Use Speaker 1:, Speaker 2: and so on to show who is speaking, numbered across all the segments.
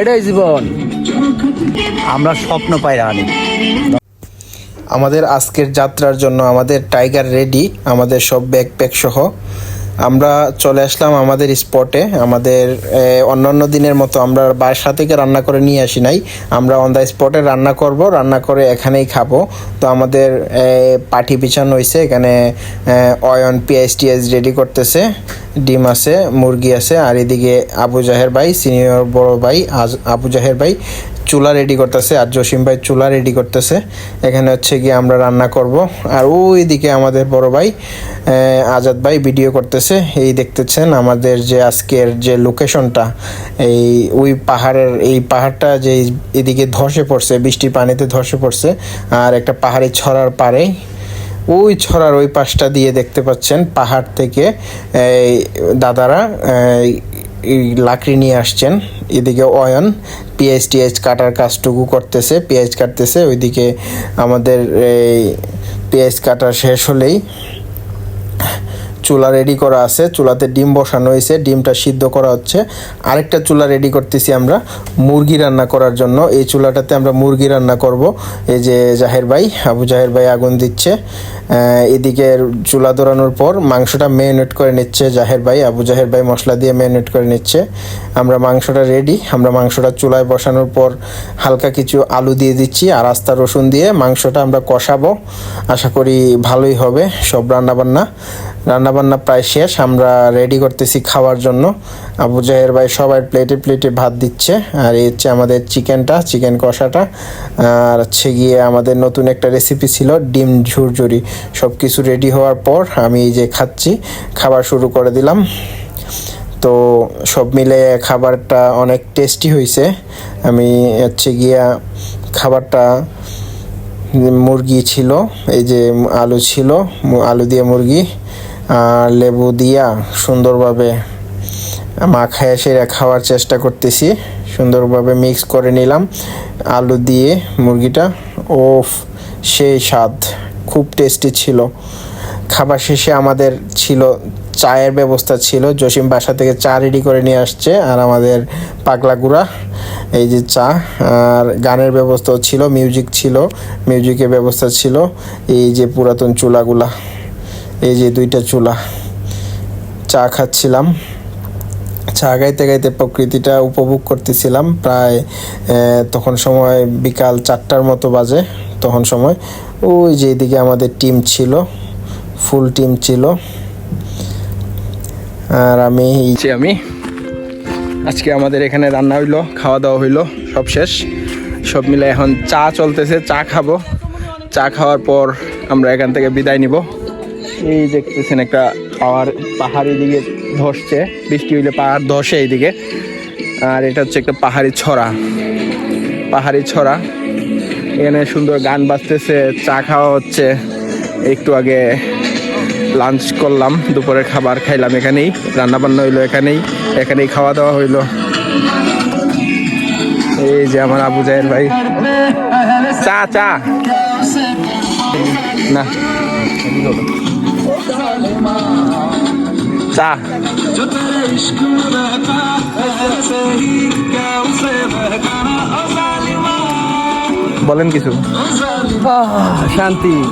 Speaker 1: এটাই জীবন। আমরা স্বপ্ন পাই রানি।
Speaker 2: আমাদের আজকের যাত্রার জন্য আমাদের টাইগার রেডি আমাদের সব ব্যাকপ্যাক সহ। আমরা চলে আসলাম আমাদের স্পটে আমাদের অন্য অন্য দিনের মতো আমরা বাসা থেকে রান্না করে নিয়ে আসি নাই। আমরা অন দ্য স্পটে রান্না করব রান্না করে এখানেই খাব। তো আমাদের এ, পাটি বিছানো হয়েছে এখানে অয়ন পিএস টিএস রেডি করতেছে ডিম আছে মুরগি আছে আর এদিকে আবু জাহের ভাই সিনিয়র বড় ভাই আজ আবু জাহের ভাই চুলা রেডি করতেছে আর জসিম ভাই চুলা রেডি করতেছে। এখানে হচ্ছে গিয়ে আমরা রান্না করব। আর ওই দিকে আমাদের বড় ভাই আজাদ ভাই ভিডিও করতেছে। এই দেখতেছেন আমাদের যে আজকের যে লোকেশনটা এই ওই পাহাড়ের, এই পাহাড়টা যে এদিকে ধসে পড়ছে, বৃষ্টির পানিতে ধসে পড়ছে, আর একটা পাহাড়ি ছড়ার পারে ওই ছড়ার ওই পাশটা দিয়ে দেখতে পাচ্ছেন পাহাড় থেকে দাদারা লাকড়ি নিয়ে আসছেন, এদিকে অয়ন পিএইচ টিএইচ কাটার কাজটুকু করতেছে পেঁয়াজ কাটতেছে, ওইদিকে আমাদের এই পেঁয়াজ কাটা শেষ হলেই চুলা রেডি করা আছে, চুলাতে ডিম বসানো হয়েছে, ডিমটা সিদ্ধ করা হচ্ছে। আরেকটা চুলা রেডি করতেছি আমরা, মুরগি রান্না করার জন্য। এই চুলাটাতে আমরা মুরগি রান্না করব। এই যে জাহের ভাই, আবু জাহের ভাই আগুন দিচ্ছে। এদিকে চুলা ধরানোর পর মাংসটা মেরিনেট করে নিচ্ছে জাহের ভাই। আবু জাহের ভাই মশলা দিয়ে মেরিনেট করে নিচ্ছে। আমরা মাংসটা রেডি আমরা মাংসটা চুলায় বসানোর পর হালকা কিছু আলু দিয়ে দিচ্ছি আর আস্তা রসুন দিয়ে মাংসটা আমরা কষাবো। আশা করি ভালোই হবে সব রান্নাবান্না। রান্নাবান্না প্রায় শেষ। আমরা রেডি করতেছি খাওয়ার জন্য। আবু জাহের ভাই সবাই প্লেটে প্লেটে ভাত দিচ্ছে। আর এই হচ্ছে আমাদের চিকেনটা, চিকেন কষাটা। আর হচ্ছে গিয়ে আমাদের নতুন একটা রেসিপি ছিল, ডিম ঝুরঝুরি। সব কিছু রেডি হওয়ার পর আমি এই যে খাচ্ছি, খাবার শুরু করে দিলাম। তো সব মিলে খাবারটা অনেক টেস্টি হয়েছে আমি হচ্ছে গিয়া খাবারটা মুরগি ছিল, এই যে আলু ছিল, আলু দিয়ে মুরগি লেবু দিয়া সুন্দরভাবে মাখায় সেরা খাওয়ার চেষ্টা করতেছি। সুন্দরভাবে মিক্স করে নিলাম। আলু দিয়ে মুরগিটা, ওফ, সেই স্বাদ। খুব টেস্টি ছিল। খাবার শেষে আমাদের ছিল, চায়ের ব্যবস্থা ছিল। জসিম বাসা থেকে চা রেডি করে নিয়ে আসছে। আর আমাদের পাগলা গুড়া, এই যে চা। আর গানের ব্যবস্থাও ছিল মিউজিক ছিল মিউজিকের ব্যবস্থা ছিল। এই যে পুরাতন চুলাগুলা। এই যে দুইটা চুলা, চা খাচ্ছিলাম। চা গাইতে গাইতে প্রকৃতিটা উপভোগ করতেছিলাম, প্রায় তখন সময় বিকাল চারটার মতো বাজে, তখন সময়। ওই যে এদিকে আমাদের টিম ছিল, ফুল টিম ছিল। আর আমি এই আমি। আজকে আমাদের এখানে রান্না হইল, খাওয়া দাওয়া হইল, সব শেষ। সব মিলে এখন চা চলতেছে, চা খাব। চা খাওয়ার পর আমরা এখান থেকে বিদায় নিব। এই দেখতেছেন একটা পাহাড় পাহাড়ি দিকে ধসছে, বৃষ্টি হইলে পাহাড় ধসে এইদিকে। আর এটা হচ্ছে একটা পাহাড়ি ছড়া পাহাড়ি ছড়া। এখানে সুন্দর গান বাজতেছে, চা খাওয়া হচ্ছে। একটু আগে লাঞ্চ করলাম, দুপুরের খাবার খাইলাম এখানেই রান্না বান্না হইল এখানেই এখানেই খাওয়া দাওয়া হইল। এই যে আমার আবু জাহের ভাই। চা চা। না। চা। বলেন কিছু।
Speaker 1: শান্তি।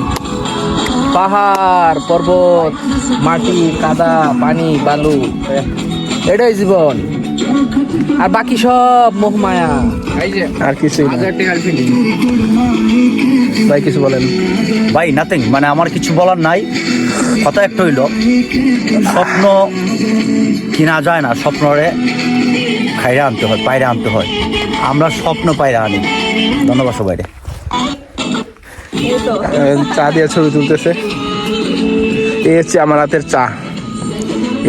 Speaker 1: পাহাড় পর্বত মাটি কাদা পানি বালু। এটাই জীবন। আর বাকি সব মোহমায়া
Speaker 2: আর
Speaker 1: ফিল্ডিং
Speaker 2: ভাই কিছু বলেন।
Speaker 3: ভাই নাথিং মানে আমার কিছু বলার নাই। কথা একটা হইল, স্বপ্ন কিনা যায় না, স্বপ্নরে খাইরে আনতে হয় পায়রে আনতে হয়। আমরা স্বপ্ন পায়রা আনি। ধন্যবাদ সবাই
Speaker 2: চা দিয়ে ছবি তুলতেছে। এই হচ্ছে আমার হাতের চা।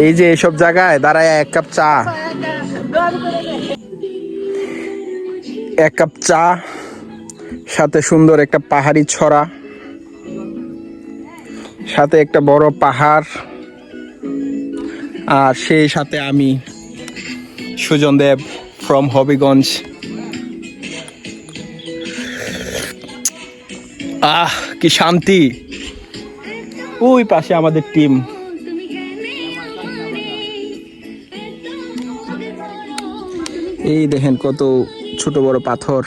Speaker 2: এই যে এইসব জায়গায় দাঁড়ায় এক কাপ চা। এক কাপ চা, সাথে সুন্দর একটা পাহাড়ি ছড়া। সাথে একটা বড় পাহাড়, আর সেই সাথে আমি সুজন দেব ফ্রম হবিগঞ্জ। আহ, কি শান্তি। ওই পাশে আমাদের টিম এই দেখেন কত ছোট বড় পাথর।